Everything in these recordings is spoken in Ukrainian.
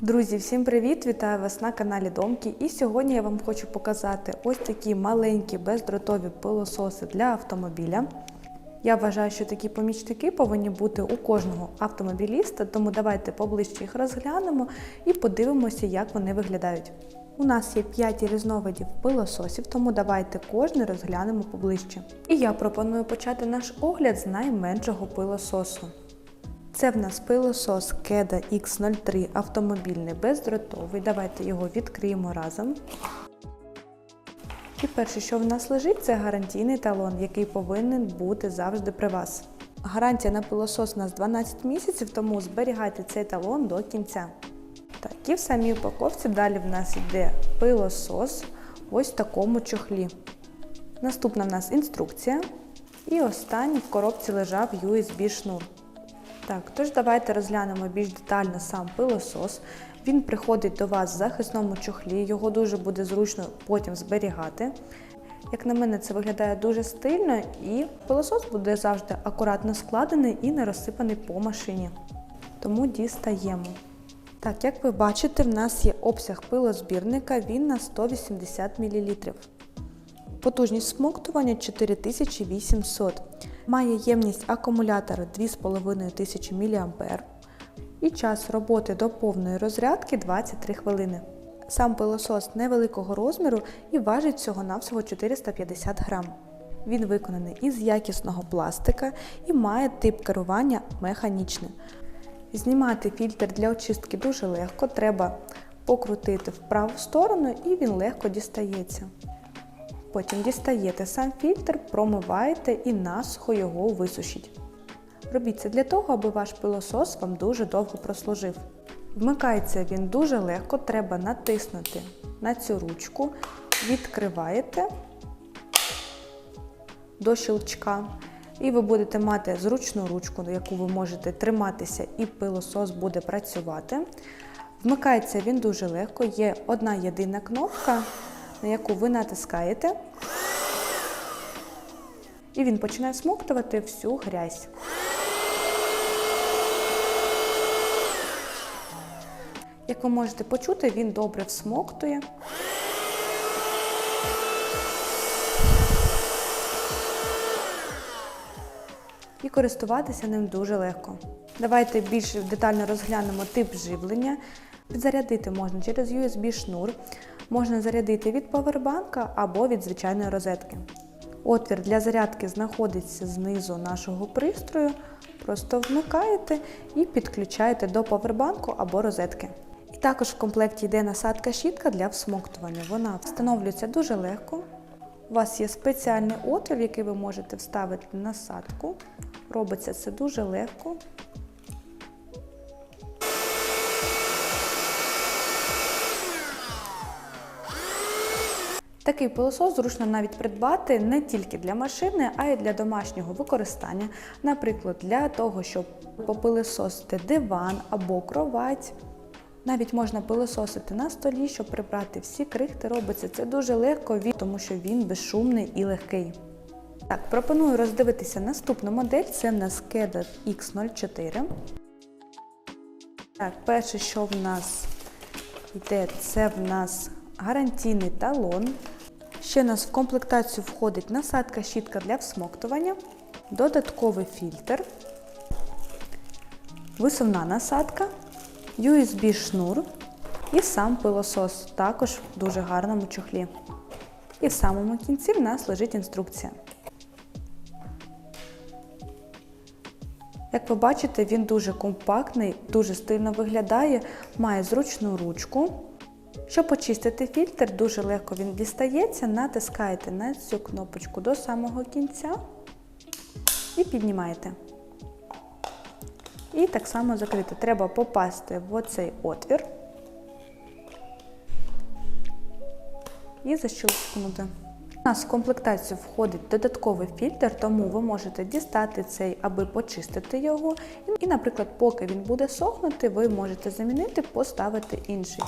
Друзі, всім привіт! Вітаю вас на каналі Домки. І сьогодні я вам хочу показати ось такі маленькі бездротові пилососи для автомобіля. Я вважаю, що такі помічники повинні бути у кожного автомобіліста, тому давайте поближче їх розглянемо і подивимося, як вони виглядають. У нас є 5 різновидів пилососів, тому давайте кожний розглянемо поближче. І я пропоную почати наш огляд з найменшого пилососу. Це в нас пилосос Keda X03 автомобільний бездротовий. Давайте його відкриємо разом. І перше, що в нас лежить, це гарантійний талон, який повинен бути завжди при вас. Гарантія на пилосос у нас 12 місяців, тому зберігайте цей талон до кінця. Так, і в самій упаковці далі в нас йде пилосос ось в такому чохлі. Наступна в нас інструкція. І останній в коробці лежав USB-шнур. Так, тож давайте розглянемо більш детально сам пилосос. Він приходить до вас в захисному чохлі, його дуже буде зручно потім зберігати. Як на мене, це виглядає дуже стильно і пилосос буде завжди акуратно складений і не розсипаний по машині. Тому дістаємо. Так, як ви бачите, в нас є обсяг пилозбірника, він на 180 мл. Потужність смоктування 4800 Має ємність акумулятора 2500 мА і час роботи до повної розрядки 23 хвилини. Сам пилосос невеликого розміру і важить всього-навсього 450 грам. Він виконаний із якісного пластика і має тип керування механічне. Знімати фільтр для очистки дуже легко, треба покрутити в праву сторону і він легко дістається. Потім дістаєте сам фільтр, промиваєте і насухо його висушіть. Робіть це для того, аби ваш пилосос вам дуже довго прослужив. Вмикається він дуже легко, треба натиснути на цю ручку, відкриваєте до щелчка. І ви будете мати зручну ручку, на яку ви можете триматися, і пилосос буде працювати. Вмикається він дуже легко, є одна єдина кнопка, на яку ви натискаєте, і він починає всмоктувати всю грязь. Як ви можете почути, він добре всмоктує. І користуватися ним дуже легко. Давайте більш детально розглянемо тип живлення. Підзарядити можна через USB-шнур, можна зарядити від павербанка або від звичайної розетки. Отвір для зарядки знаходиться знизу нашого пристрою. Просто вмикаєте і підключаєте до павербанку або розетки. І також в комплекті йде насадка щітка для всмоктування. Вона встановлюється дуже легко. У вас є спеціальний отвір, який ви можете вставити насадку. Робиться це дуже легко. Такий пилосос зручно навіть придбати не тільки для машини, а й для домашнього використання. Наприклад, для того, щоб попилисосити диван або кровать. Навіть можна пилососити на столі, щоб прибрати всі крихти. Робиться це дуже легко, тому що він безшумний і легкий. Так, пропоную роздивитися наступну модель. Це в нас Keda X04. Так, перше, що в нас йде, це в нас гарантійний талон. Ще у нас в комплектацію входить насадка щітка для всмоктування, додатковий фільтр, висувна насадка, USB-шнур і сам пилосос, також в дуже гарному чохлі. І в самому кінці в нас лежить інструкція. Як ви бачите, він дуже компактний, дуже стильно виглядає, має зручну ручку. Щоб очистити фільтр, дуже легко він дістається, натискаєте на цю кнопочку до самого кінця і піднімаєте. І так само закрити. Треба попасти в оцей отвір і защелкнути. У нас в комплектацію входить додатковий фільтр, тому ви можете дістати цей, аби почистити його. І, наприклад, поки він буде сохнути, ви можете замінити, поставити інший.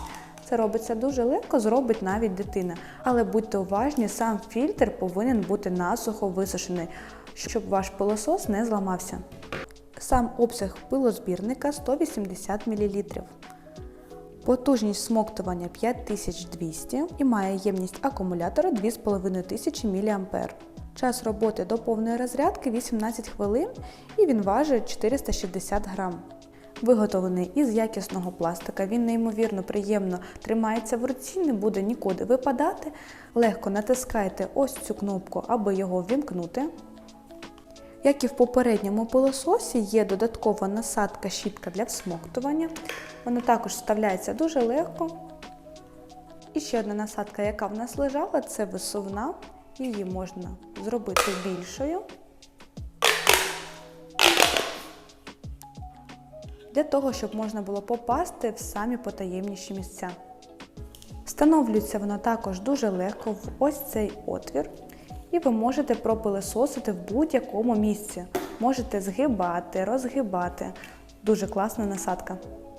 Це робиться дуже легко, зробить навіть дитина. Але будьте уважні, сам фільтр повинен бути насухо висушений, щоб ваш пилосос не зламався. Сам обсяг пилозбірника 180 мл. Потужність смоктування 5200 і має ємність акумулятора 2500 мА. Час роботи до повної розрядки 18 хвилин і він важить 460 грам. Виготовлений із якісного пластика, він неймовірно приємно тримається в руці, не буде нікуди випадати. Легко натискайте ось цю кнопку, аби його ввімкнути. Як і в попередньому пилососі, є додаткова насадка щітка для всмоктування. Вона також вставляється дуже легко. І ще одна насадка, яка в нас лежала, це висувна. Її можна зробити більшою. Для того, щоб можна було попасти в самі потаємніші місця. Встановлюється вона також дуже легко в ось цей отвір, і ви можете пропилесосити в будь-якому місці. Можете згибати, розгибати. Дуже класна насадка.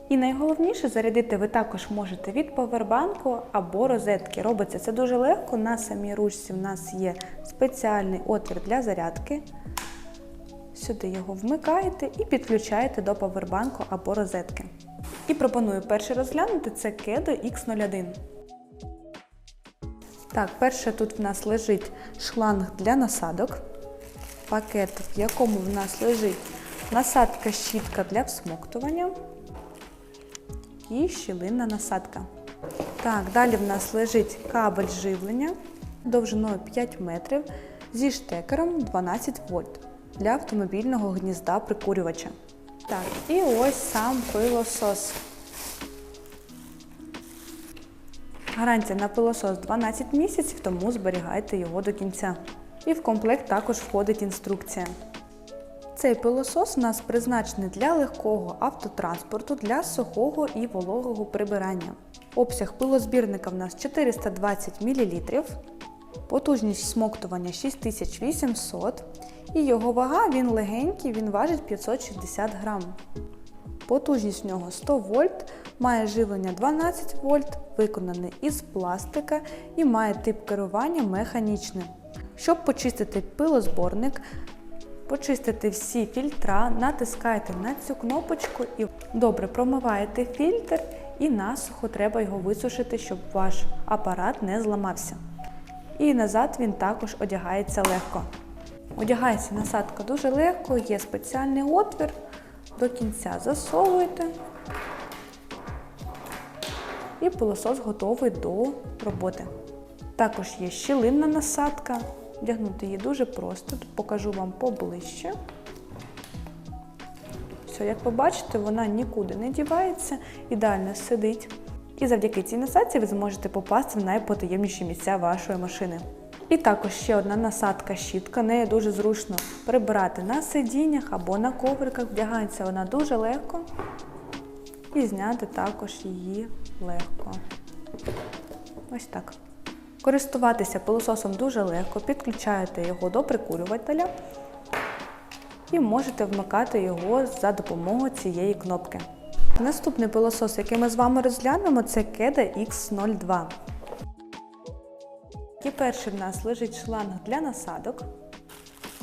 І найголовніше зарядити ви також можете від повербанку або розетки. Робиться це дуже легко. На самій ручці в нас є спеціальний отвір для зарядки. Сюди його вмикаєте і підключаєте до повербанку або розетки. І пропоную перше розглянути це Kedo X01. Так, перше тут в нас лежить шланг для насадок, пакет, в якому в нас лежить насадка щітка для всмоктування і щілинна насадка. Так, далі в нас лежить кабель живлення довжиною 5 метрів зі штекером 12 вольт для автомобільного гнізда прикурювача. Так, і ось сам пилосос. Гарантія на пилосос 12 місяців, тому зберігайте його до кінця. І в комплект також входить інструкція. Цей пилосос у нас призначений для легкого автотранспорту для сухого і вологого прибирання. Обсяг пилозбірника в нас 420 мл, потужність смоктування 6800 і його вага він легенький, він важить 560 грам. Потужність в нього 100 вольт, має живлення 12 вольт, виконаний із пластика і має тип керування механічне. Щоб почистити пилозборник, почистити всі фільтра, натискайте на цю кнопочку і добре промиваєте фільтр і насухо треба його висушити, щоб ваш апарат не зламався. І назад він також одягається легко. Одягається насадка дуже легко, є спеціальний отвір, до кінця засовуєте. І пилосос готовий до роботи. Також є щілинна насадка. Вдягнути її дуже просто, покажу вам поближче. Все, як ви бачите, вона нікуди не дівається, ідеально сидить. І завдяки цій насадці ви зможете попасти в найпотаємніші місця вашої машини. І також ще одна насадка щітка, нею дуже зручно прибирати на сидіннях або на ковриках. Вдягається вона дуже легко. І зняти також її легко. Ось так. Користуватися пилососом дуже легко, підключаєте його до прикурювателя і можете вмикати його за допомогою цієї кнопки. Наступний пилосос, який ми з вами розглянемо, це Keda X02. І перший в нас лежить шланг для насадок.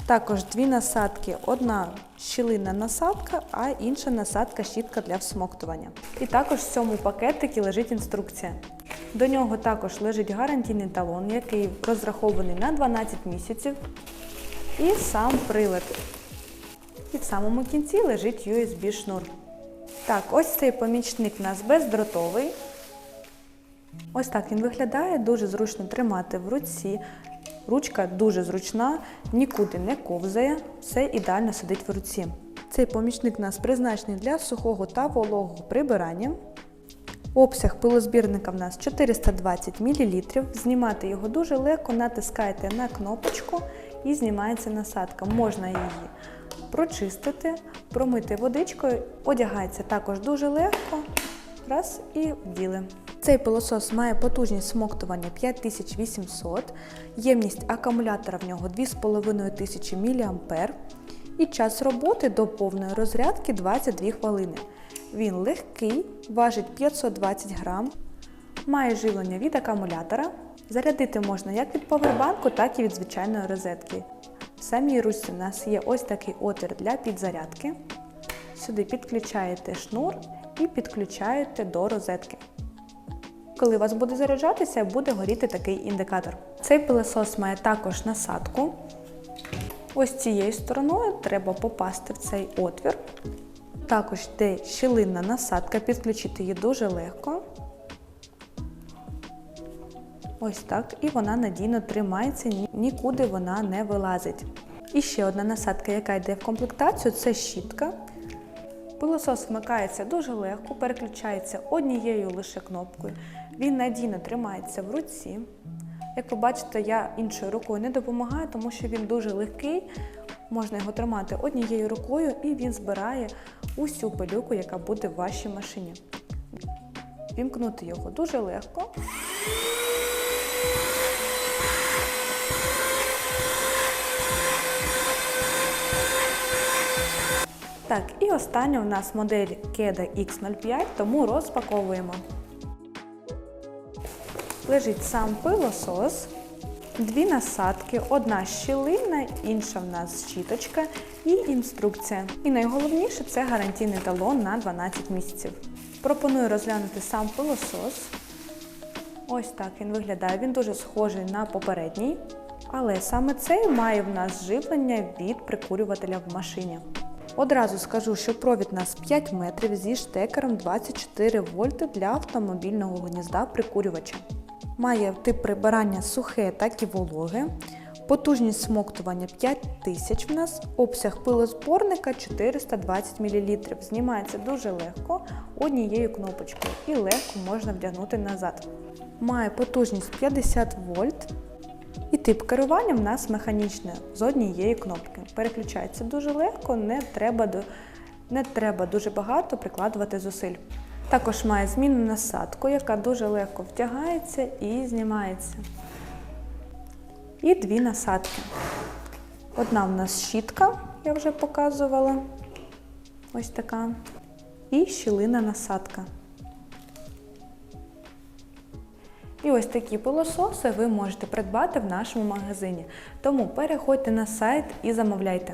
Також дві насадки, одна щілинна насадка, а інша насадка щітка для всмоктування. І також в цьому пакетикі лежить інструкція. До нього також лежить гарантійний талон, який розрахований на 12 місяців. І сам прилад. І в самому кінці лежить USB-шнур. Так, ось цей помічник у нас бездротовий. Ось так він виглядає, дуже зручно тримати в руці. Ручка дуже зручна, нікуди не ковзає, все ідеально сидить в руці. Цей помічник у нас призначений для сухого та вологого прибирання. Обсяг пилозбірника в нас 420 мл. Знімати його дуже легко, натискаєте на кнопочку і знімається насадка. Можна її прочистити, промити водичкою, одягається також дуже легко. Раз і вділи. Цей пилосос має потужність смоктування 5800, ємність акумулятора в нього 2500 мА і час роботи до повної розрядки 22 хвилини. Він легкий, важить 520 грам, має живлення від акумулятора. Зарядити можна як від повербанку, так і від звичайної розетки. В самій ручці у нас є ось такий отвір для підзарядки. Сюди підключаєте шнур і підключаєте до розетки. Коли у вас буде заряджатися, буде горіти такий індикатор. Цей пилосос має також насадку. Ось цією стороною треба попасти в цей отвір. Також йде щілинна насадка, підключити її дуже легко. Ось так, і вона надійно тримається, нікуди вона не вилазить. І ще одна насадка, яка йде в комплектацію, це щітка. Пилосос вмикається дуже легко, переключається однією лише кнопкою. Він надійно тримається в руці. Як ви бачите, я іншою рукою не допомагаю, тому що він дуже легкий. Можна його тримати однією рукою і він збирає усю пилюку, яка буде в вашій машині. Вімкнути його дуже легко. Так, і остання у нас модель KEDA X05, тому розпаковуємо. Лежить сам пилосос, дві насадки, одна щілина, інша в нас щіточка і інструкція. І найголовніше це гарантійний талон на 12 місяців. Пропоную розглянути сам пилосос. Ось так він виглядає. Він дуже схожий на попередній, але саме цей має в нас живлення від прикурювателя в машині. Одразу скажу, що провід у нас 5 метрів зі штекером 24 вольти для автомобільного гнізда прикурювача. Має тип прибирання сухе, так і вологе. Потужність смоктування 5000 в нас, обсяг пилозборника 420 мл. Знімається дуже легко однією кнопочкою і легко можна вдягнути назад. Має потужність 50 вольт, і тип керування в нас механічне з однієї кнопки. Переключається дуже легко, не треба, не треба дуже багато прикладувати зусиль. Також має змінну насадку, яка дуже легко втягається і знімається. І дві насадки. Одна в нас щітка, я вже показувала. Ось така. І щілина насадка. І ось такі пилососи ви можете придбати в нашому магазині. Тому переходьте на сайт і замовляйте.